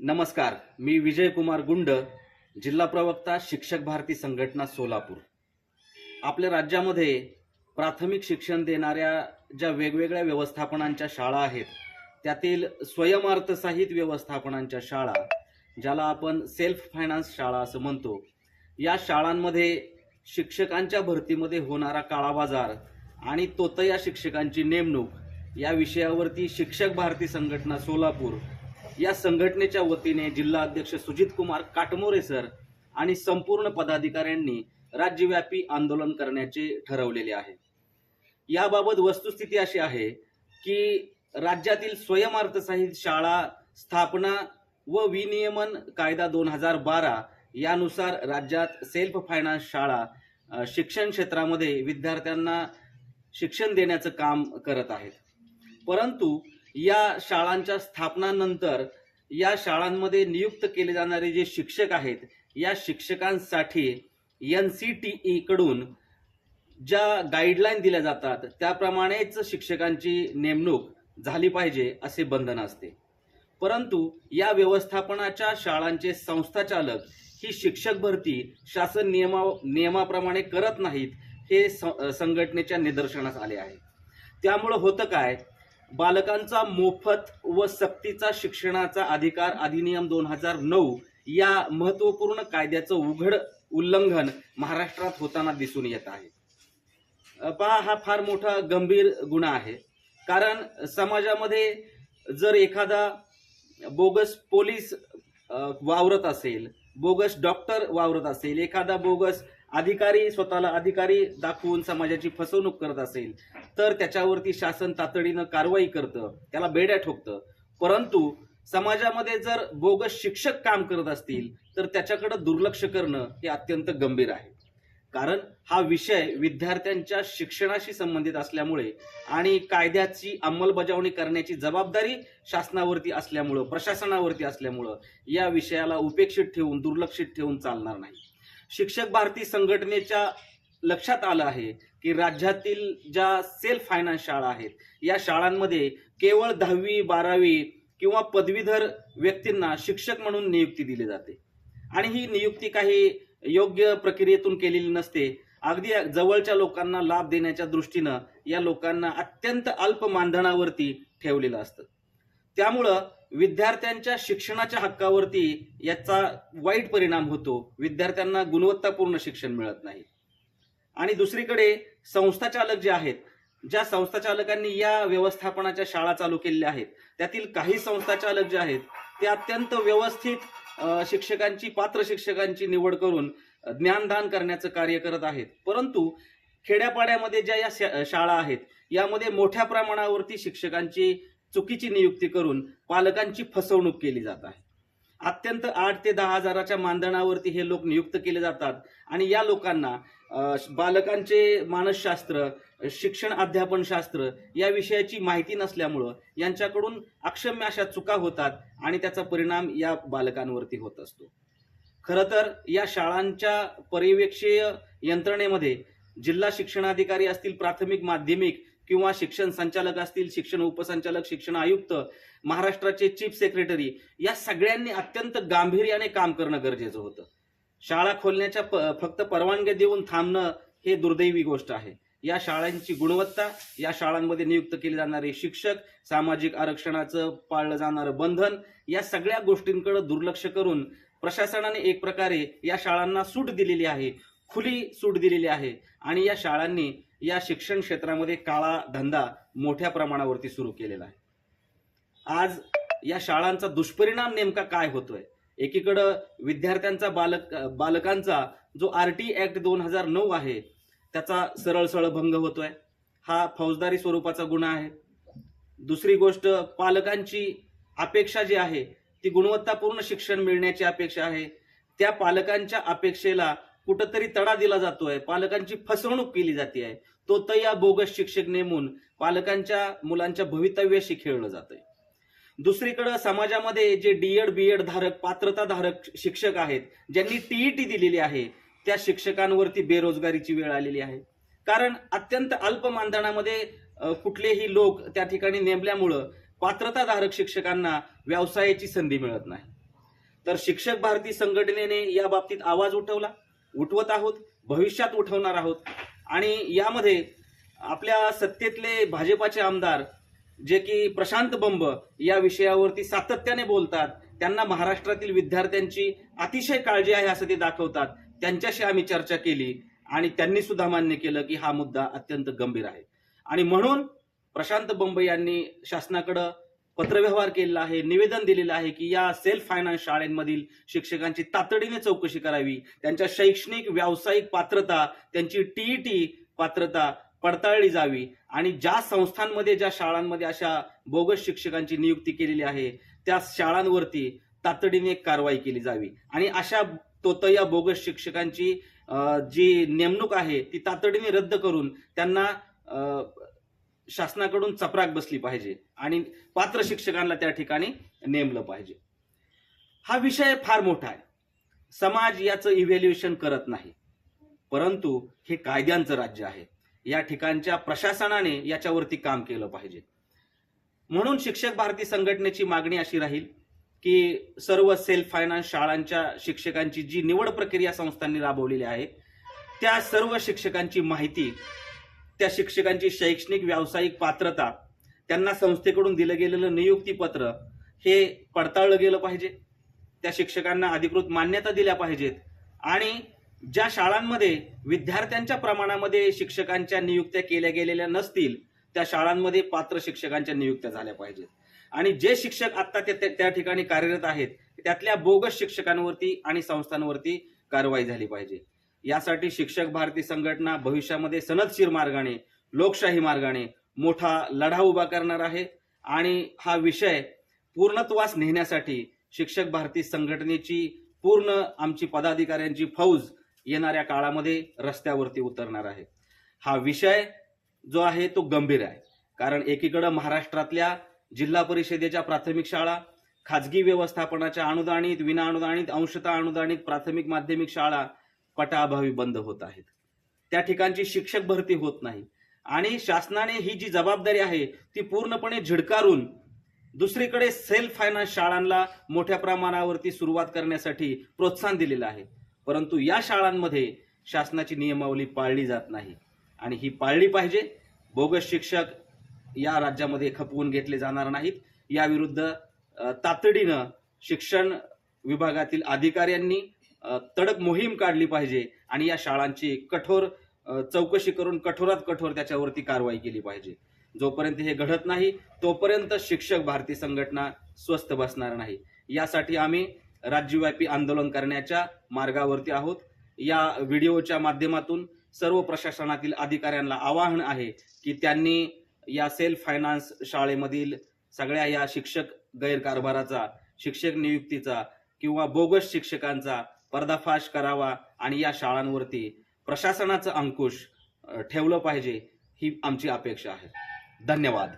नमस्कार मी विजयकुमार गुंड जिल्हा प्रवक्ता शिक्षक भारती संघटना सोलापूर. आपल्या राज्यामध्ये प्राथमिक शिक्षण देणाऱ्या ज्या वेगवेगळ्या व्यवस्थापनांच्या शाळा आहेत त्यातील स्वयंअर्थसाहित व्यवस्थापनांच्या शाळा ज्याला आपण सेल्फ फायनान्स शाळा असं म्हणतो या शाळांमध्ये शिक्षकांच्या भरतीमध्ये होणारा काळाबाजार आणि तोतया शिक्षकांची नेमणूक या विषयावरती शिक्षक भारती संघटना सोलापूर या संघटनेच्या वतीने जिल्हा अध्यक्ष सुजित कुमार काटमोरे सर आणि संपूर्ण पदाधिकाऱ्यांनी राज्यव्यापी आंदोलन करण्याचे ठरवलेले आहे. याबाबत वस्तुस्थिती अशी आहे की राज्यातील स्वयंअर्थसहित शाळा स्थापना व विनियमन कायदा दोन हजार बारा यानुसार राज्यात सेल्फ फायनान्स शाळा शिक्षण क्षेत्रामध्ये विद्यार्थ्यांना शिक्षण देण्याचं काम करत आहेत. परंतु या शाळांच्या स्थापनानंतर या शाळांमध्ये नियुक्त केले जाणारे जे शिक्षक आहेत या शिक्षकांसाठी एन सी टी ईकडून ज्या गाईडलाईन दिल्या जातात त्याप्रमाणेच शिक्षकांची नेमणूक झाली पाहिजे असे बंधन असते. परंतु या व्यवस्थापनाच्या शाळांचे संस्थाचालक ही शिक्षक भरती शासन नियमा नियमाप्रमाणे करत नाहीत हे स- संघटनेच्या निदर्शनास आले आहे. त्यामुळं होतं काय? बालकांचा मोफत व सक्तीचा शिक्षणाचा अधिकार अधिनियम दोन हजार नऊ या महत्त्वपूर्ण कायद्याचं उघड उल्लंघन महाराष्ट्रात होताना दिसून येत आहे. पहा हा फार मोठा गंभीर गुन्हा आहे. कारण समाजामध्ये जर एखादा बोगस पोलीस वावरत असेल बोगस डॉक्टर वावरत असेल एखादा बोगस अधिकारी स्वतःला अधिकारी दाखवून समाजाची फसवणूक करत असेल तर त्याच्यावरती शासन तातडीनं कारवाई करतं त्याला बेड्या ठोकतं. परंतु समाजामध्ये जर बोगस शिक्षक काम करत असतील तर त्याच्याकडे दुर्लक्ष करणं हे अत्यंत गंभीर आहे. कारण हा विषय विद्यार्थ्यांच्या शिक्षणाशी संबंधित असल्यामुळे आणि कायद्याची अंमलबजावणी करण्याची जबाबदारी शासनावरती असल्यामुळं प्रशासनावरती असल्यामुळं या विषयाला उपेक्षित ठेवून दुर्लक्षित ठेवून चालणार नाही. शिक्षक भारती संघटनेच्या लक्षात आलं आहे की राज्यातील ज्या सेल्फ फायनान्स शाळा आहेत या शाळांमध्ये केवळ दहावी बारावी किंवा पदवीधर व्यक्तींना शिक्षक म्हणून नियुक्ती दिली जाते. आणि ही नियुक्ती काही योग्य प्रक्रियेतून केलेली नसते. अगदी जवळच्या लोकांना लाभ देण्याच्या दृष्टीनं या लोकांना अत्यंत अल्प मानधनावरती ठेवलेलं असतं. त्यामुळं विद्यार्थ्यांच्या शिक्षणाच्या हक्कावरती याचा वाईट परिणाम होतो. विद्यार्थ्यांना गुणवत्तापूर्ण शिक्षण मिळत नाही. आणि दुसरीकडे संस्थाचालक जे आहेत ज्या संस्थाचालकांनी या व्यवस्थापनाच्या शाळा चालू केलेल्या आहेत त्यातील काही संस्थाचालक जे आहेत ते अत्यंत व्यवस्थित शिक्षकांची पात्र शिक्षकांची निवड करून ज्ञानदान करण्याचं कार्य करत आहेत. परंतु खेड्यापाड्यामध्ये ज्या या शा- शाळा आहेत यामध्ये मोठ्या प्रमाणावरती शिक्षकांची चुकीची नियुक्ती करून पालकांची फसवणूक केली जात आहे. अत्यंत आठ ते दहा हजाराच्या मानधनावरती हे लोक नियुक्त केले जातात आणि या लोकांना बालकांचे मानसशास्त्र शिक्षण अध्यापन शास्त्र या विषयाची माहिती नसल्यामुळं यांच्याकडून अक्षम्य अशा चुका होतात आणि त्याचा परिणाम या बालकांवरती होत असतो. खरं तर या शाळांच्या पर्यवेक्षीय यंत्रणेमध्ये जिल्हा शिक्षणाधिकारी असतील प्राथमिक माध्यमिक किंवा शिक्षण संचालक असतील शिक्षण उपसंचालक शिक्षण आयुक्त महाराष्ट्राचे चीफ सेक्रेटरी या सगळ्यांनी अत्यंत गांभीर्याने काम करणं गरजेचं होतं. शाळा खोलण्याच्या प- फक्त परवानग्या देऊन थांबणं हे दुर्दैवी गोष्ट आहे. या शाळांची गुणवत्ता या शाळांमध्ये नियुक्त केले जाणारे शिक्षक सामाजिक आरक्षणाचं पाळलं जाणारं बंधन या सगळ्या गोष्टींकडे दुर्लक्ष करून प्रशासनाने एक प्रकारे या शाळांना सूट दिलेली आहे. खुली सूट दिलेली आहे. आणि या शाळांनी या शिक्षण क्षेत्रामध्ये काळा धंदा मोठ्या प्रमाणावरती सुरू केलेला आहे. आज या शाळांचा दुष्परिणाम नेमका काय होतोय? एकीकडं विद्यार्थ्यांचा बालक बालकांचा जो आर टी ऍक्ट दोन हजार नऊ आहे त्याचा सरळ सरळ भंग होतोय. हा फौजदारी स्वरूपाचा गुन्हा आहे. दुसरी गोष्ट पालकांची अपेक्षा जी आहे ती गुणवत्तापूर्ण शिक्षण मिळण्याची अपेक्षा आहे. त्या पालकांच्या अपेक्षेला कुठंतरी तडा दिला जातोय. पालकांची फसवणूक केली जाते आहे तो तया बोगस शिक्षक नेमून पालकांच्या मुलांच्या भवितव्याशी खेळलं जातंय. दुसरीकडे समाजामध्ये जे डीएड बीएड धारक पात्रता धारक शिक्षक आहेत ज्यांनी टीईटी दिलेली आहे त्या शिक्षकांवरती बेरोजगारीची वेळ आलेली आहे. कारण अत्यंत अल्प मानधनामध्ये कुठलेही लोक त्या ठिकाणी नेमल्यामुळं पात्रताधारक शिक्षकांना व्यवसायाची संधी मिळत नाही. तर शिक्षक भारती संघटनेने या बाबतीत आवाज उठवला. उठवत आहोत भविष्यात उठवणार आहोत. आणि यामध्ये आपल्या सत्तेतले भाजपाचे आमदार जे की प्रशांत बंब या विषयावरती सातत्याने बोलतात. त्यांना महाराष्ट्रातील विद्यार्थ्यांची अतिशय काळजी आहे असं ते दाखवतात. त्यांच्याशी आम्ही चर्चा केली आणि त्यांनी सुद्धा मान्य केलं की हा मुद्दा अत्यंत गंभीर आहे. आणि म्हणून प्रशांत बंब यांनी शासनाकडं पत्रव्यवहार केलेला आहे निवेदन दिलेलं आहे की या सेल्फ फायनान्स शाळेमधील शिक्षकांची तातडीने चौकशी करावी. त्यांच्या शैक्षणिक व्यावसायिक पात्रता त्यांची टीईटी पात्रता पडताळली जावी. आणि ज्या संस्थांमध्ये ज्या शाळांमध्ये अशा बोगस शिक्षकांची नियुक्ती केलेली आहे त्या शाळांवरती तातडीने कारवाई केली जावी. आणि अशा तोतया बोगस शिक्षकांची जी नेमणूक आहे ती तातडीने रद्द करून त्यांना शासनाकडून चपराक बसली पाहिजे आणि पात्र शिक्षकांना त्या ठिकाणी नेमलं पाहिजे. हा विषय फार मोठा आहे. समाज याचं इव्हॅल्युएशन करत नाही. परंतु हे कायद्यांचं राज्य आहे. या ठिकाणच्या प्रशासनाने याच्यावरती काम केलं पाहिजे. म्हणून शिक्षक भारती संघटनेची मागणी अशी राहील की सर्व सेल्फ फायनान्स शाळांच्या शिक्षकांची जी निवड प्रक्रिया संस्थांनी राबवलेली आहे त्या सर्व शिक्षकांची माहिती त्या शिक्षकांची शैक्षणिक व्यावसायिक पात्रता त्यांना संस्थेकडून दिलं गेलेलं नियुक्तीपत्र हे पडताळलं गेलं पाहिजे. त्या शिक्षकांना अधिकृत मान्यता दिल्या पाहिजेत. आणि ज्या शाळांमध्ये विद्यार्थ्यांच्या प्रमाणामध्ये शिक्षकांच्या नियुक्त्या केल्या गेलेल्या नसतील त्या शाळांमध्ये पात्र शिक्षकांच्या नियुक्त्या झाल्या पाहिजेत. आणि जे शिक्षक आता ते- त्या ठिकाणी कार्यरत आहेत त्यातल्या बोगस शिक्षकांवरती आणि संस्थांवरती कारवाई झाली पाहिजे. यासाठी शिक्षक भारती संघटना भविष्यामध्ये सनदशीर मार्गाने लोकशाही मार्गाने मोठा लढा उभा करणार आहे. आणि हा विषय पूर्णत्वास नेण्यासाठी शिक्षक भारती संघटनेची पूर्ण आमची पदाधिकाऱ्यांची फौज येणाऱ्या काळामध्ये रस्त्यावरती उतरणार आहे. हा विषय जो आहे तो गंभीर आहे. कारण एकीकडं महाराष्ट्रातल्या जिल्हा परिषदेच्या प्राथमिक शाळा खाजगी व्यवस्थापनाच्या अनुदानित विना अनुदानित अंशतः अनुदानित प्राथमिक माध्यमिक शाळा पटाअभावी बंद होत आहेत. त्या ठिकाणची शिक्षक भरती होत नाही. आणि शासनाने ही जी जबाबदारी आहे ती पूर्णपणे झिडकारून दुसरीकडे सेल्फ फायनान्स शाळांना मोठ्या प्रमाणावरती सुरुवात करण्यासाठी प्रोत्साहन दिलेलं आहे. परंतु या शाळांमध्ये शासनाची नियमावली पाळली जात नाही. आणि ही पाळली पाहिजे. बोगस शिक्षक या राज्यामध्ये खपवून घेतले जाणार नाहीत. याविरुद्ध तातडीनं शिक्षण विभागातील अधिकाऱ्यांनी तडक मोहीम काढली पाहिजे आणि या शाळांची कठोर चौकशी करून कठोरात कठोर त्याच्यावरती कारवाई केली पाहिजे. जोपर्यंत हे घडत नाही तोपर्यंत शिक्षक भारती संघटना स्वस्थ बसणार नाही. यासाठी आम्ही राज्यव्यापी आंदोलन करण्याच्या मार्गावरती आहोत. या व्हिडिओच्या माध्यमातून सर्व प्रशासनातील अधिकाऱ्यांना आवाहन आहे की त्यांनी या सेल्फ फायनान्स शाळेमधील सगळ्या या शिक्षक गैरकारभाराचा शिक्षक नियुक्तीचा किंवा बोगस शिक्षकांचा पर्दाफाश करावा आणि या शाळांवरती प्रशासनाचं अंकुश ठेवलं पाहिजे ही आमची अपेक्षा आहे. धन्यवाद.